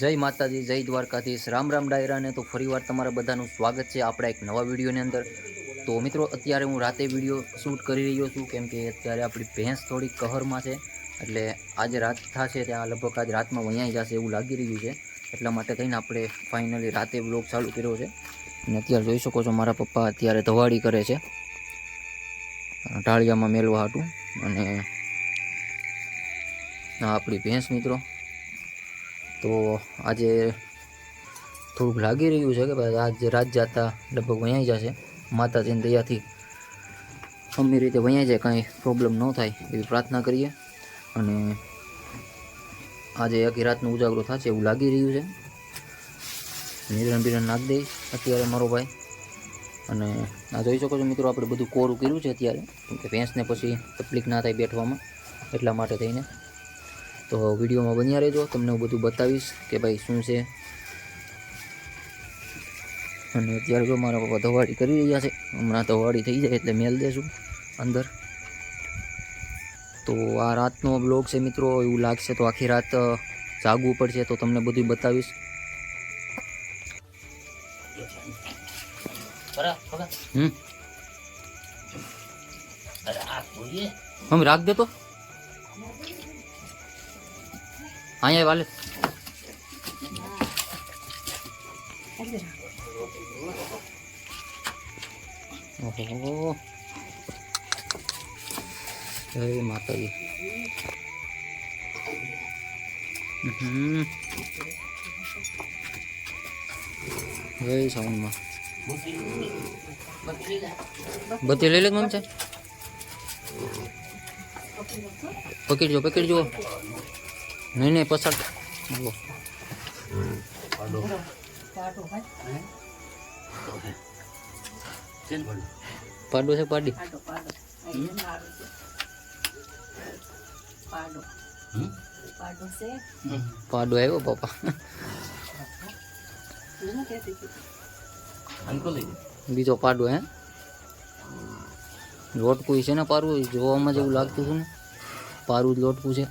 જય માતાજી, જય દ્વારકાધીશ. રામ રામ ડાયરાને તો ફરીવાર તમારા બધાનું સ્વાગત છે આપણા એક નવા વિડીયોની અંદર. તો મિત્રો, અત્યારે હું રાતે વીડિયો શૂટ કરી રહ્યો છું, કેમ કે અત્યારે આપણી ભેંસ થોડી કહરમાં છે, એટલે આજે રાત થશે ત્યાં, લગભગ આજ રાતમાં વૈયાઈ જશે એવું લાગી રહ્યું છે. એટલા માટે થઈને આપણે ફાઇનલી રાતે બ્લોગ ચાલુ કર્યો છે. અને અત્યારે જોઈ શકો છો મારા પપ્પા અત્યારે ધવાડી કરે છે. ઢાળિયામાં મેળવા હાટું. અને આપણી ભેંસ મિત્રો તો આજે થોડુંક લાગી રહ્યું છે કે ભાઈ આજે રાત જાતા લગભગ વયાઈ જશે. માતાજીની દયાથી ગમે રીતે વયાઈ જાય, કાંઈ પ્રોબ્લેમ ન થાય એવી પ્રાર્થના કરીએ. અને આજે આખી રાતનું ઉજાગરો થશે એવું લાગી રહ્યું છે. નિરણ બિરણ નાખી દઈશ અત્યારે મારો ભાઈ. અને આ જોઈ શકો છો મિત્રો, આપણે બધું કોરું કર્યું છે અત્યારે. કે ભેંસને પછી તકલીફ ના થાય બેઠવામાં એટલા માટે થઈને. તો વિડીયોમાં બન્યા રહેજો. તમને હું બધું બતાવીશ કે ભાઈ શું છે. અને અત્યારે જો મારા પપ્પા ધવાડી કરી રહ્યા છે. હમણાં ધવાડી થઈ જાય એટલે મેલ દેશું અંદર. તો આ રાતનો બ્લોગ છે મિત્રો. એવું લાગશે તો આખી રાત જાગવું પડશે તો તમને બધું બતાવીશ. હમ. રાખ દે અહીંયા વાલે. ઓહો. જય માતાજી. જય સાઉન્ડમાં. બધી લઈ લે મમ છે પકડજો પકડજો નહીં નહીં પછાડ જુઓ પાડો છે પાડી પાડો પાડો અહીં સારું છે પાડો પાડો છે પાડો આવ્યો પપ્પા હું કહેતી હતી બીજો પાડો હે લોટકું છે ને પારું જોવામાં જેવું લાગતું હતું ને પારું જ લોટકું છે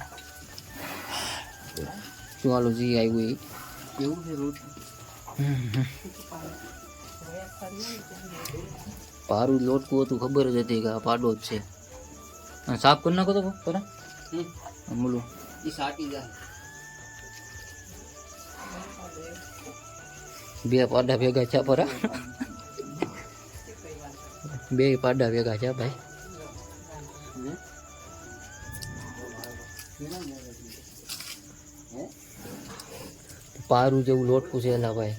ચાલો જી આવ્યું એ કેવું છે પારું લોટકું હતું ખબર જ હતી કે આ પાડો જ છે. અને સાફ કરી નાખો તો પરા બોલું. એ સાટી જાય. બે પાડા ભેગા છે પરા. બે પાડા ભેગા છે ભાઈ. પારું જેવું લોટકું છે એલા ભાઈ.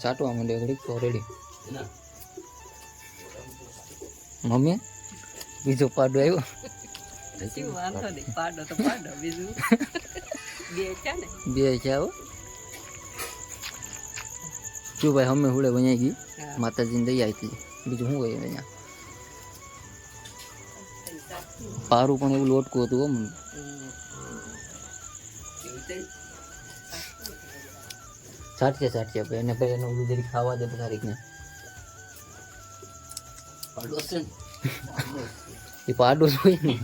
ચાટવા માંડ્યો ઘડીક તો રેડી મમ્મી બીજો પાડો આવ્યો. શું વાંધો નહીં પાડો તો પાડો બીજું. બે છે ને? બે છે આવો. શું ભાઈ અમે હુડે વኛઈ ગઈ. માતાજીને દઈ આવી બીજું શું હોય અહીંયા? પારું પણ એવું લોટકું હતું હો. હમ. સાચે સાચે આપણે એને ભાઈ એને ઓલું જરી ખાવા દે બધા રીતને એ પાડો જોઈ ને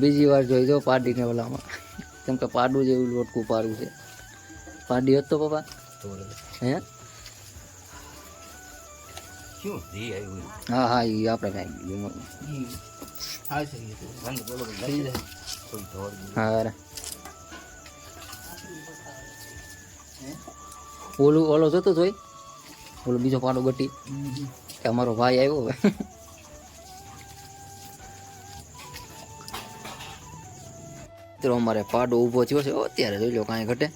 બીજી વાર જોઈ જો પાડીને ઓલામાં. કેમ કે પાડું જેવું લોટકું પાડું છે. પાડી હતો પપ્પા હે? હા હા એ આપણે કાંઈ હા ઓલું ઓલો જોતો જોઈ ઓલો બીજો પાડો ગટી. કે અમારો ભાઈ આવ્યો હવે. મિત્રો, અમારે પાડો ઊભો થયો છે અત્યારે જોઈ લો કાંઈ ઘટે.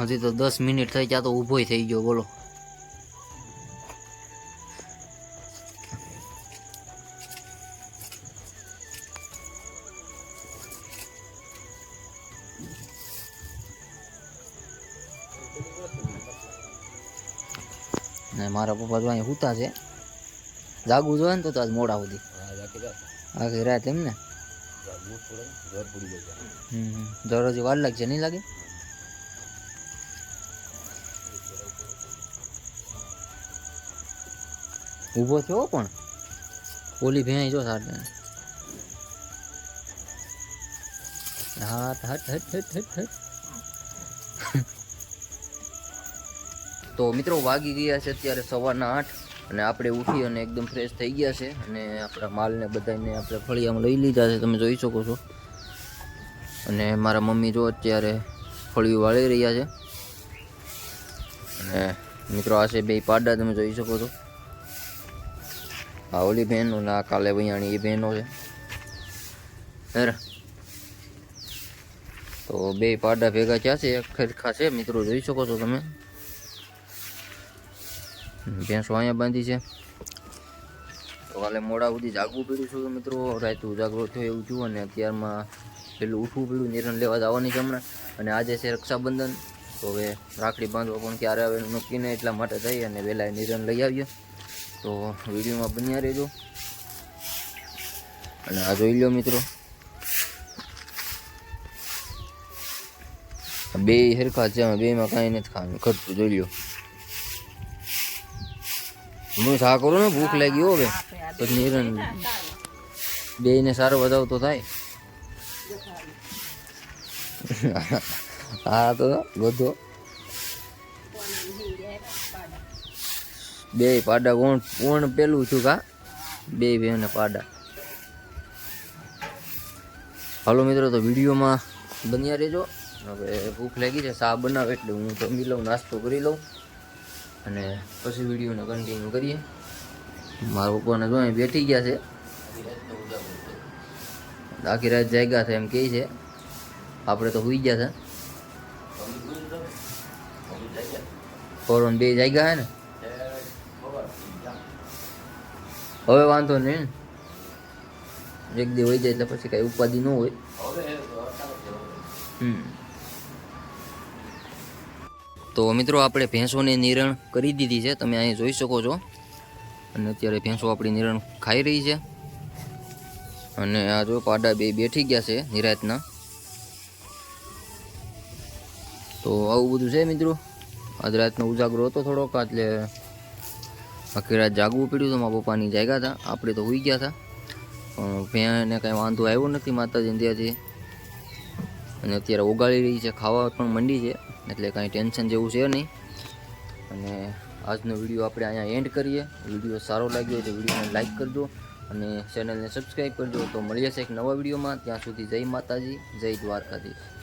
હજી તો દસ મિનિટ થઈ ત્યાં તો ઊભો થઈ ગયો, બોલો. ને મારા પપ્પા તો અહીંયા સૂતા છે. જાગવું જોઈએ ને તો તો આજ મોડા સુધી. આખી રાત એમ ને? હમ દરરોજ વાર લાગશે નહીં લાગે? ઊભો થયો પણ. ઓલી ભેંસ જો સાથે હા હટ હટ હટ હટ હટ તો મિત્રો વાગી ગયા છે અત્યારે સવારના આઠ અને આપણે ઉઠી અને એકદમ ફ્રેશ થઈ ગયા છે અને આપણા માલને બધાને આપણે ફળિયામાં લઈ લીધા છે, તમે જોઈ શકો છો. અને મારા મમ્મી જો અત્યારે ફળિયું વાળી રહ્યા છે. અને મિત્રો આ છે બે પાડા, તમે જોઈ શકો છો. આ ઓલી બહેનો ને આ કાલે વૈયાણી એ બહેનો છે. હેર. તો બે પાડા ભેગા થયા છે ખરખા છે, મિત્રો જોઈ શકો છો તમે. ભેંસો અહીંયા બાંધી છે. તો કાલે મોડા સુધી જાગવું પડ્યું છું મિત્રો, રાત ઉજાગરો થયો એવું થયું અને અત્યારમાં પેલું ઉઠવું પડ્યું, નિરણ લેવા જવાની છે હમણાં. અને આજે છે રક્ષાબંધન, તો હવે રાખડી બાંધવા પણ ક્યારે આવે નક્કી નહીં, એટલા માટે થઈ અને વહેલા નિરણ લઈ આવીએ. તો વિડીયોમાં બન્યા રહેજો. અને આ જોઈ લો મિત્રો. બે હરખા છે બેમાં કાંઈ નથી ખાવાનું. ખર્ચું જોઈ લો. હું સા કરું ને? ભૂખ લાગી હોય તો નિરણ બે ને સારો તો થાય. હા તો બધો બે પાડા કોણ કોણ પેલું છું કા? બે બે પાડા. હાલો મિત્રો તો વિડીયોમાં બન્યા રહેજો. હવે ભૂખ લાગી છે સા બનાવે એટલે હું જમી લઉં નાસ્તો કરી લઉં. અને પછી વિડીયોને કન્ટિન્યુ કરીએ. મારા પપ્પાને જો અહીં બેઠી ગયા છે. આખી રાત જાગ્યા છે એમ કહે છે. આપણે તો સુઈ ગયા છે. ફોરન બે જાગ્યા છે ને? હવે વાંધો નહીં. એક દી હોય જાય એટલે પછી કાંઈ ઉપાધિ ન હોય. હમ. તો મિત્રો આપણે ભેંસોને નિરણ કરી દીધી છે. તમે અહીં જોઈ શકો છો. અને અત્યારે ભેંસો આપણી નિરણ ખાઈ રહી છે. અને આ જો પાડા બે બેઠી ગયા છે નિરાતના. તો આવું બધું છે મિત્રો. આજ રાતનો ઉજાગરો હતો થોડોક, એટલે આખી રાત જાગવું પડ્યું હતું મારા પપ્પાની જાગ્યા હતા. આપણે તો હોઈ ગયા હતા. પણ ભેંને કાંઈ વાંધો આવ્યો નથી માતાજી ત્યાંથી. અને અત્યારે ઓગાળી રહી છે, ખાવા પણ મંડી છે. એટલે કાંઈ ટેન્શન જેવું છે નહીં. અને આજનો વીડિયો આપણે અહીંયા એન્ડ કરીએ. વીડિયો સારો લાગ્યો તો વિડીયોને લાઈક કરજો અને ચેનલને સબસ્ક્રાઈબ કરજો. તો મળીએ છે એક નવા વિડીયોમાં ત્યાં સુધી જય માતાજી, જય દ્વારકાધીશ.